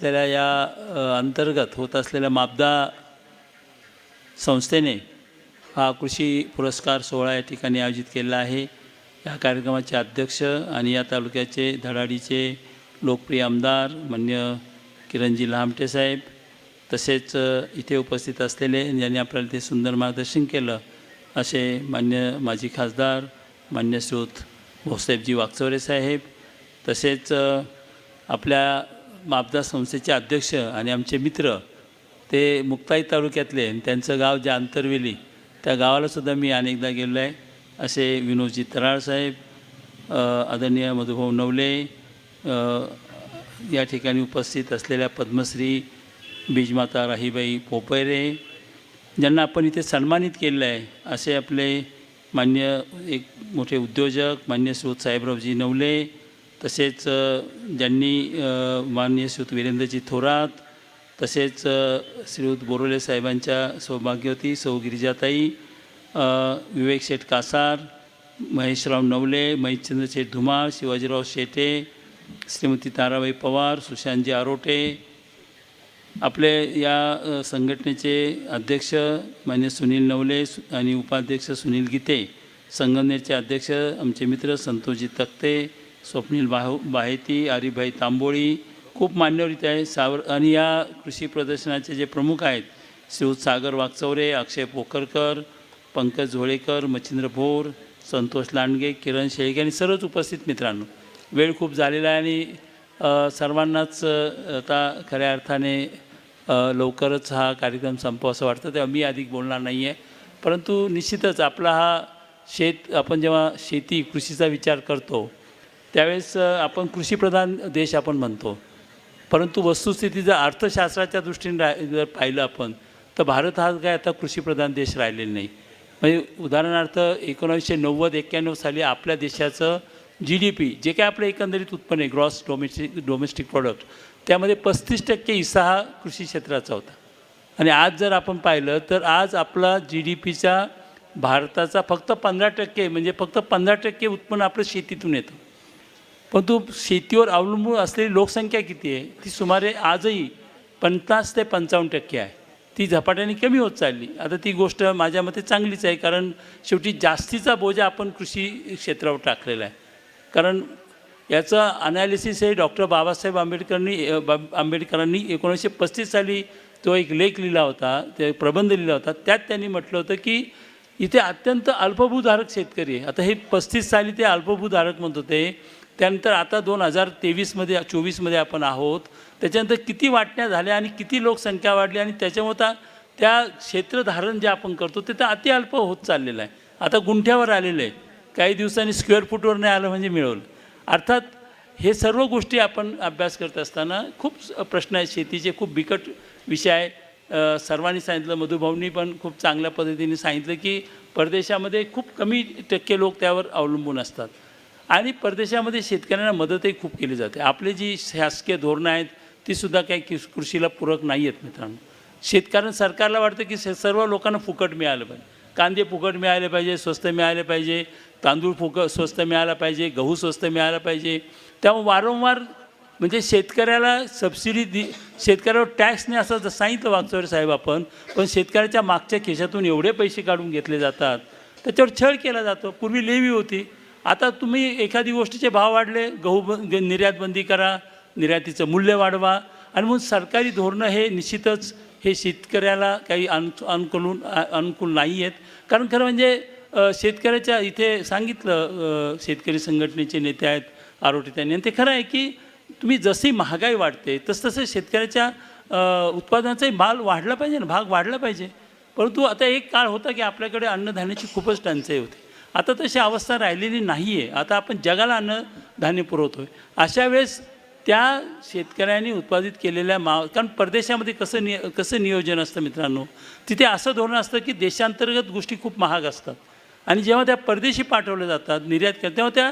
असलेल्या या अंतर्गत होत असलेल्या मापदा संस्थेने हा कृषी पुरस्कार सोहळा या ठिकाणी आयोजित केलेला आहे. या कार्यक्रमाचे अध्यक्ष आणि या तालुक्याचे धडाडीचे लोकप्रिय आमदार मान्य किरणजी लहामटे साहेब तसेच इथे उपस्थित असलेले ज्यांनी आपल्याला ते सुंदर मार्गदर्शन केलं असे मान्य माजी खासदार मान्य श्रोत भाऊसाहेबजी वागचौरे साहेब तसेच आपल्या मापदा संस्थेचे अध्यक्ष आणि आमचे मित्र ते मुक्ताई तालुक्यातले आणि त्यांचं गाव जे आंतरवेली त्या गावालासुद्धा मी अनेकदा गेलो आहे असे विनोदजी तराळसाहेब आदरणीय मधुभाऊ नवले या ठिकाणी उपस्थित असलेल्या पद्मश्री बीजमाता राहीबाई पोपैरे ज्यांना आपण इथे सन्मानित केलेलं आहे असे आपले मान्य एक मोठे उद्योजक मान्य श्रोत साहेबरावजी नवले तसेच ज्यांनी माननीय श्रीयुत वीरेंद्रजी थोरात तसेच श्रीयुत बोरोले साहेबांच्या सौभाग्यवती सौ गिरिजाताई विवेक शेठ कासार महेशराव नवले महेशचंद्र शेठ धुमाळ शिवाजीराव शेटे श्रीमती ताराबाई पवार सुशांतजी आरोटे आपले या संघटनेचे अध्यक्ष मान्य सुनील नवले आणि उपाध्यक्ष सुनील गीते संघटनेचे अध्यक्ष आमचे मित्र संतोषजी तक्ते स्वप्नील बाहू बाहेती आरिभाई तांबोळी खूप मान्यवर इथे आहे. सावर आणि या कृषी प्रदर्शनाचे जे प्रमुख आहेत श्रीयुत सागर वागचौरे अक्षय पोखरकर पंकज झोळेकर मच्छिंद्र भोर संतोष लांडगे किरण शेळके आणि सर्वच उपस्थित मित्रांनो. वेळ खूप झालेला आहे आणि सर्वांनाच आता खऱ्या अर्थाने लवकरच हा कार्यक्रम संपवा असं वाटतं. तेव्हा मी अधिक बोलणार नाही आहे. परंतु निश्चितच आपला हा शेत आपण जेव्हा शेती कृषीचा विचार करतो त्यावेळेस आपण कृषीप्रधान देश आपण म्हणतो. परंतु वस्तुस्थिती जर अर्थशास्त्राच्या दृष्टीने रा जर पाहिलं आपण तर भारत हा काय आता कृषीप्रधान देश राहिलेला नाही. म्हणजे उदाहरणार्थ एकोणावीसशे नव्वद एक्क्याण्णव साली आपल्या देशाचं जी डी पी जे काय आपलं एकंदरीत उत्पन्न आहे ग्रॉस डोमेस्टिक डोमेस्टिक प्रॉडक्ट त्यामध्ये पस्तीस टक्के हिस्सा हा कृषी क्षेत्राचा होता. आणि आज जर आपण पाहिलं तर आज आपला जी डी पीचा भारताचा फक्त पंधरा टक्के म्हणजे फक्त पंधरा टक्के उत्पन्न आपलं शेतीतून येतं. पण तू शेतीवर अवलंबून असलेली लोकसंख्या किती आहे? ती सुमारे आजही पन्नास ते पंचावन्न टक्के आहे. ती झपाट्याने कमी होत चालली. आता ती गोष्ट माझ्या मते चांगलीच आहे कारण शेवटी जास्तीचा बोजा आपण कृषी क्षेत्रावर टाकलेला आहे. कारण याचं अनालिसिस हे डॉक्टर बाबासाहेब आंबेडकरांनी बा- आंबेडकरांनी एकोणीसशे पस्तीस साली तो एक लेख लिहिला होता ते प्रबंध लिहिला होता. त्यात त्यांनी म्हटलं होतं की इथे अत्यंत अल्पभूधारक शेतकरी आहे. आता हे पस्तीस साली ते अल्पभूधारक म्हणत होते. त्यानंतर आता दोन हजार तेवीसमध्ये चोवीसमध्ये आपण आहोत. त्याच्यानंतर किती वाटण्या झाल्या आणि किती लोकसंख्या वाढली आणि त्याच्यामुळे आता त्या क्षेत्रधारण जे आपण करतो ते तर अति अल्प होत चाललेलं आहे. आता गुंठ्यावर आलेलं आहे. काही दिवसांनी स्क्वेअर फूटवर नाही आलं म्हणजे मिळवलं अर्थात हे सर्व गोष्टी आपण अभ्यास करत असताना खूप प्रश्न आहेत. शेतीचे खूप बिकट विषय आहे. सर्वांनी सांगितलं मधुभाऊंनी पण खूप चांगल्या पद्धतीने सांगितलं की परदेशामध्ये खूप कमी टक्के लोक त्यावर अवलंबून असतात. आणि परदेशामध्ये शेतकऱ्यांना मदतही खूप केली जाते. आपली जी शासकीय धोरणं आहेत तीसुद्धा काही कि कृषीला पूरक नाही आहेत मित्रांनो. शेतकऱ्यांना सरकारला वाटतं की सर्व लोकांना फुकट मिळालं पाहिजे. कांदे फुकट मिळाले पाहिजे स्वस्त मिळाले पाहिजे तांदूळ फुक स्वस्त मिळाला पाहिजे गहू स्वस्त मिळाला पाहिजे. त्यामुळे वारंवार म्हणजे शेतकऱ्याला सबसिडी दि शेतकऱ्यावर टॅक्स नाही असं जर सांगितलं वागचौरे साहेब आपण पण शेतकऱ्याच्या मागच्या खिशातून एवढे पैसे काढून घेतले जातात. त्याच्यावर छळ केला जातो. पूर्वी लेवी होती. आता तुम्ही एखादी गोष्टीचे भाव वाढले गहू ब करा निर्यातीचं मूल्य वाढवा आणि म्हणून सरकारी धोरणं हे निश्चितच हे शेतकऱ्याला काही अनु अनुकूल अनुकूल नाही आहेत कारण खरं म्हणजे शेतकऱ्याच्या इथे सांगितलं शेतकरी संघटनेचे नेते आहेत आरोटी त्यांनी आणि ते खरं आहे की तुम्ही जशी महागाई वाढते तसतसं शेतकऱ्याच्या उत्पादनाचाही माल वाढला पाहिजे ना भाग वाढला पाहिजे. परंतु आता एक काळ होता की आपल्याकडे अन्नधान्याची खूपच टंचाई होती. आता तशी अवस्था राहिलेली नाही आहे आता आपण जगाला अन्नधान्य पुरवतो आहे अशा वेळेस त्या शेतकऱ्यांनी उत्पादित केलेल्या मा कारण परदेशामध्ये कसं निय कसं नियोजन असतं मित्रांनो? तिथे असं धोरण असतं की देशांतर्गत गोष्टी खूप महाग असतात. आणि जेव्हा त्या परदेशी पाठवल्या जातात निर्यात करतात तेव्हा त्या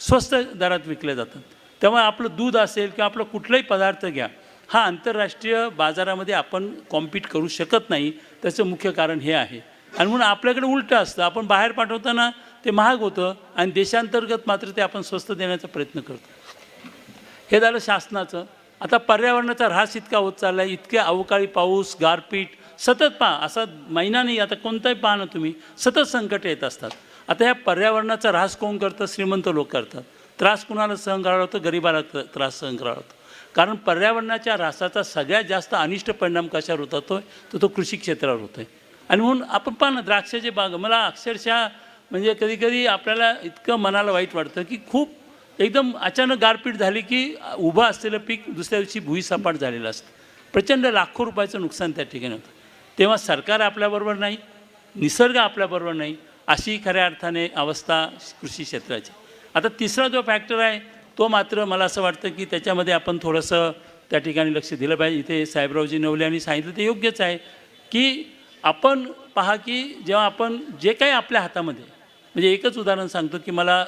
स्वस्त दरात विकल्या जातात. तेव्हा आपलं दूध असेल किंवा आपलं कुठलाही पदार्थ घ्या हा आंतरराष्ट्रीय बाजारामध्ये आपण कॉम्पीट करू शकत नाही. त्याचं मुख्य कारण हे आहे. आणि म्हणून आपल्याकडे उलटं असतं. आपण बाहेर पाठवताना ते महाग होतं आणि देशांतर्गत मात्र ते आपण स्वस्त देण्याचा प्रयत्न करतो. हे झालं शासनाचं. आता पर्यावरणाचा ऱ्हास इतका होत चालला आहे इतके अवकाळी पाऊस गारपीट सतत पहा असा महिना नाही आता कोणताही पहा ना तुम्ही सतत संकट येत असतात. आता ह्या पर्यावरणाचा ऱ्हास कोण करतं? श्रीमंत लोक करतात. त्रास कुणाला सहन करावा लागतो? गरिबाला त- त्रास सहन करावा लागतो. कारण पर्यावरणाच्या ऱ्हासाचा सगळ्यात जास्त अनिष्ट परिणाम कशावर होत तो तर तो कृषी क्षेत्रावर होतो आहे आणि म्हणून आपण पण द्राक्षाचे बाग. मला अक्षरशः म्हणजे कधीकधी आपल्याला इतकं मनाला वाईट वाटतं की खूप एकदम अचानक गारपीट झाली की उभं असलेलं पीक दुसऱ्या दिवशी भुईसपाट झालेलं असतं. प्रचंड लाखो रुपयाचं नुकसान त्या ठिकाणी होतं. तेव्हा सरकार आपल्याबरोबर नाही निसर्ग आपल्याबरोबर नाही अशी खऱ्या अर्थाने अवस्था कृषी क्षेत्राची. आता तिसरा जो फॅक्टर आहे तो मात्र मला असं वाटतं की त्याच्यामध्ये आपण थोडंसं त्या ठिकाणी लक्ष दिलं पाहिजे. इथे साहेबरावजी नवले यांनी सांगितलं ते योग्यच आहे की आपण पहा की जेव्हा आपण जे काही आपल्या हातामध्ये म्हणजे एकच उदाहरण सांगतो की मला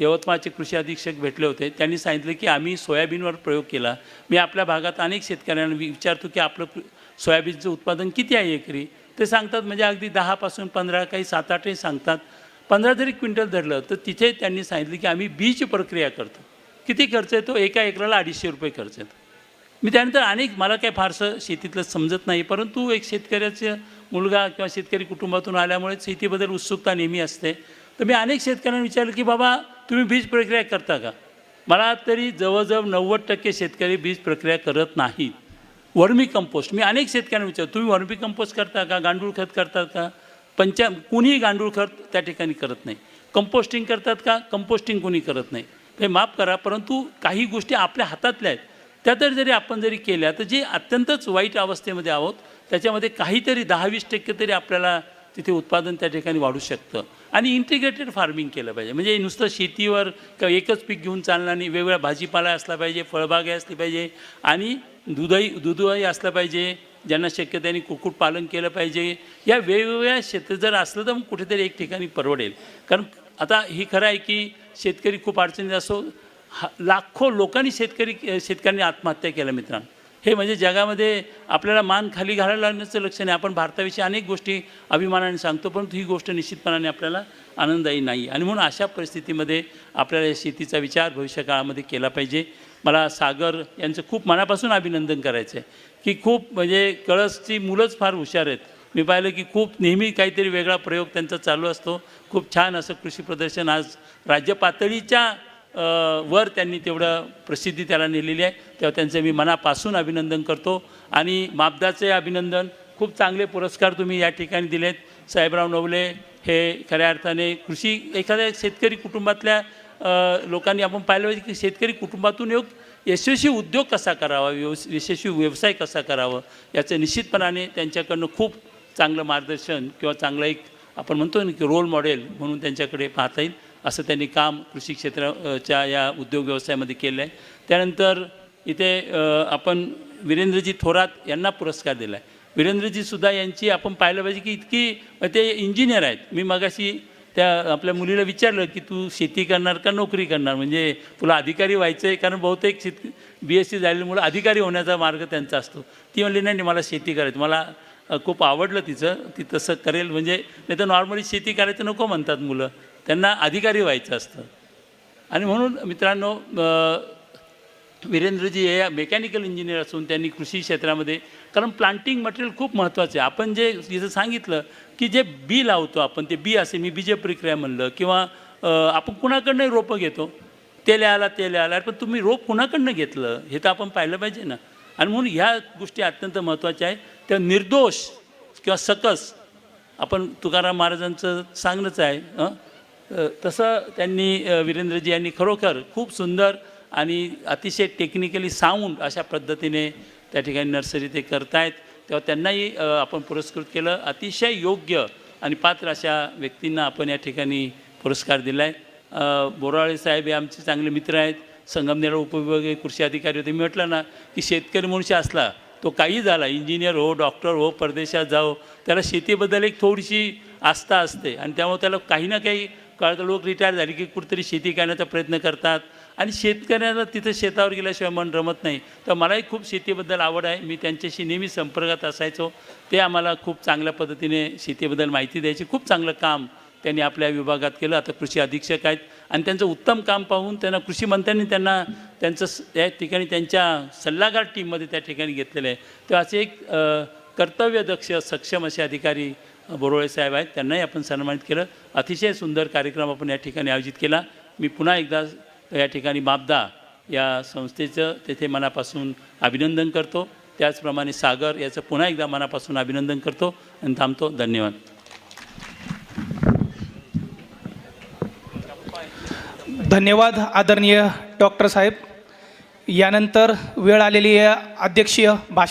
यवतमाळचे कृषी अधीक्षक भेटले होते. त्यांनी सांगितले की आम्ही सोयाबीनवर प्रयोग केला. मी आपल्या भागात अनेक शेतकऱ्यांना विचारतो की आपलं सोयाबीनचं उत्पादन किती आहे एकरी? ते सांगतात म्हणजे अगदी दहापासून पंधरा काही सात आठही सांगतात. पंधरा जरी क्विंटल धरलं तर तिथे त्यांनी सांगितलं की आम्ही बीज प्रक्रिया करतो. किती खर्च येतो? एका एकराला अडीचशे रुपये खर्च येतो. मी त्यानंतर अनेक मला काय फारसं शेतीतलं समजत नाही परंतु एक शेतकऱ्याचं मुलगा किंवा शेतकरी कुटुंबातून आल्यामुळे शेतीबद्दल उत्सुकता नेहमी असते. तर मी अनेक शेतकऱ्यांना विचारलं की बाबा तुम्ही बीज प्रक्रिया करता का? मला तरी जवळजवळ नव्वद टक्के शेतकरी बीज प्रक्रिया करत नाहीत. वर्मी कंपोस्ट मी अनेक शेतकऱ्यांना विचारतो तुम्ही वर्मी कंपोस्ट करता का? गांडूळ खत करतात का? पंचा कुणीही गांडूळ खत त्या ठिकाणी करत नाही. कंपोस्टिंग करतात का? कंपोस्टिंग कोणी करत नाही. हे माफ करा परंतु काही गोष्टी आपल्या हातातल्या आहेत. त्या तर जरी आपण जरी केल्या तर जे अत्यंतच वाईट अवस्थेमध्ये आहोत त्याच्यामध्ये काहीतरी दहा वीस टक्के तरी आपल्याला तिथे उत्पादन त्या ठिकाणी वाढू शकतं. आणि इंटिग्रेटेड फार्मिंग केलं पाहिजे. म्हणजे नुसतं शेतीवर किंवा एकच पीक घेऊन चालणार नाही. वेगवेगळ्या भाजीपाला असला पाहिजे फळबागे असली पाहिजे आणि दुधही दुधवाई असलं पाहिजे ज्यांना शक्य त्यांनी कुक्कुटपालन केलं पाहिजे. या वेगवेगळ्या क्षेत्र जर असलं तर मग कुठेतरी एक ठिकाणी परवडेल. कारण आता ही खरं आहे की शेतकरी खूप अडचणीत असो हा लाखो लोकांनी शेतकरी शेतकऱ्यांनी आत्महत्या केल्या मित्रांनो. हे म्हणजे जगामध्ये आपल्याला मान खाली घालायला लागण्याचं लक्ष नाही. आपण भारताविषयी अनेक गोष्टी अभिमानाने सांगतो परंतु ही गोष्ट निश्चितपणाने आपल्याला आनंददायी नाही. आणि म्हणून अशा परिस्थितीमध्ये आपल्याला या शेतीचा विचार भविष्य काळामध्ये केला पाहिजे. मला सागर यांचं खूप मनापासून अभिनंदन करायचं आहे की खूप म्हणजे कळसची मुलंच फार हुशार आहेत. मी पाहिलं की खूप नेहमी काहीतरी वेगळा प्रयोग त्यांचा चालू असतो. खूप छान असं कृषी प्रदर्शन. आज राज्य पातळीच्या वर त्यांनी तेवढं प्रसिद्धी त्याला नेलेली आहे. तेव्हा त्यांचं मी मनापासून अभिनंदन करतो. आणि मापदाचे अभिनंदन खूप चांगले पुरस्कार तुम्ही या ठिकाणी दिलेत. साहेबराव नवले हे खऱ्या अर्थाने कृषी एखाद्या शेतकरी कुटुंबातल्या लोकांनी आपण पाहिलं पाहिजे की शेतकरी कुटुंबातून योग यशस्वी उद्योग कसा करावा व्यवस यशस्वी व्यवसाय कसा करावा याचं निश्चितपणाने त्यांच्याकडनं खूप चांगलं मार्गदर्शन किंवा चांगलं एक आपण म्हणतो ना की रोल मॉडेल म्हणून त्यांच्याकडे पाहता येईल. असं त्यांनी काम कृषी क्षेत्राच्या या उद्योग व्यवसायामध्ये केलं आहे त्यानंतर इथे आपण वीरेंद्रजी थोरात यांना पुरस्कार दिला आहे वीरेंद्रजीसुद्धा यांची आपण पाहिलं पाहिजे की इतकी ते इंजिनियर आहेत. मी मगाशी त्या आपल्या मुलीला विचारलं की तू शेती करणार का नोकरी करणार? म्हणजे तुला अधिकारी व्हायचं आहे कारण बहुतेक शेत बी एस सी झालेली मुलं अधिकारी होण्याचा मार्ग त्यांचा असतो. ती म्हणली नाही मला शेती करायची मला खूप आवडलं तिचं ती तसं करेल. म्हणजे नाही तर नॉर्मली शेती करायचं नको म्हणतात मुलं. त्यांना अधिकारी व्हायचं असतं. आणि म्हणून मित्रांनो वीरेंद्रजी हे मेकॅनिकल इंजिनियर असून त्यांनी कृषी क्षेत्रामध्ये कारण प्लांटिंग मटेरियल खूप महत्त्वाचं आहे. आपण जे इथं सांगितलं की जे बी लावतो आपण ते बी असे मी बीज प्रक्रिया म्हणलं किंवा आपण कुणाकडनं रोपं घेतो तेल आला तेल आला पण तुम्ही रोप कुणाकडनं घेतलं हे तर आपण पाहिलं पाहिजे ना. आणि म्हणून ह्या गोष्टी अत्यंत महत्त्वाच्या आहेत. त्या निर्दोष किंवा सकस आपण तुकाराम महाराजांचं सांगणंच आहे हं? तसं त्यांनी वीरेंद्रजी यांनी खरोखर खूप सुंदर आणि अतिशय टेक्निकली साऊंड अशा पद्धतीने त्या ठिकाणी नर्सरी ते करतायत. तेव्हा त्यांनाही आपण पुरस्कृत केलं. अतिशय योग्य आणि पात्र अशा व्यक्तींना आपण या ठिकाणी पुरस्कार दिला आहे बोराळे साहेब हे आमचे चांगले मित्र आहेत. संगमनेर उपविभागीय कृषी अधिकारी होते. मी म्हटलं ना की शेतकरी मनुष्य असला तो काही झाला इंजिनियर हो डॉक्टर हो परदेशात जाओ त्याला शेतीबद्दल एक थोडीशी आस्था असते आणि त्यामुळे त्याला काही ना काही काळात. लोक रिटायर झाले की कुठेतरी शेती करण्याचा प्रयत्न करतात. आणि शेतकऱ्याला तिथं शेतावर गेल्याशिवाय मन रमत नाही. तर मलाही खूप शेतीबद्दल आवड आहे. मी त्यांच्याशी नेहमी संपर्कात असायचो. ते आम्हाला खूप चांगल्या पद्धतीने शेतीबद्दल माहिती द्यायची. खूप चांगलं काम त्यांनी आपल्या विभागात केलं. आता कृषी अधीक्षक आहेत. आणि त्यांचं उत्तम काम पाहून त्यांना कृषी मंत्र्यांनी त्यांना त्यांचं या ठिकाणी त्यांच्या सल्लागार टीममध्ये त्या ठिकाणी घेतलेलं आहे. तर असे एक कर्तव्यदक्ष सक्षम असे अधिकारी बोरोळे साहेब आहेत त्यांनाही आपण सन्मानित केलं. अतिशय सुंदर कार्यक्रम आपण या ठिकाणी आयोजित केला. मी पुन्हा एकदा या ठिकाणी मापदा या संस्थेचं तेथे मनापासून अभिनंदन करतो. त्याचप्रमाणे सागर याचं पुन्हा एकदा मनापासून अभिनंदन करतो आणि थांबतो. धन्यवाद. धन्यवाद आदरणीय डॉक्टर साहेब. यानंतर वेळ आलेली आहे अध्यक्षीय भाषण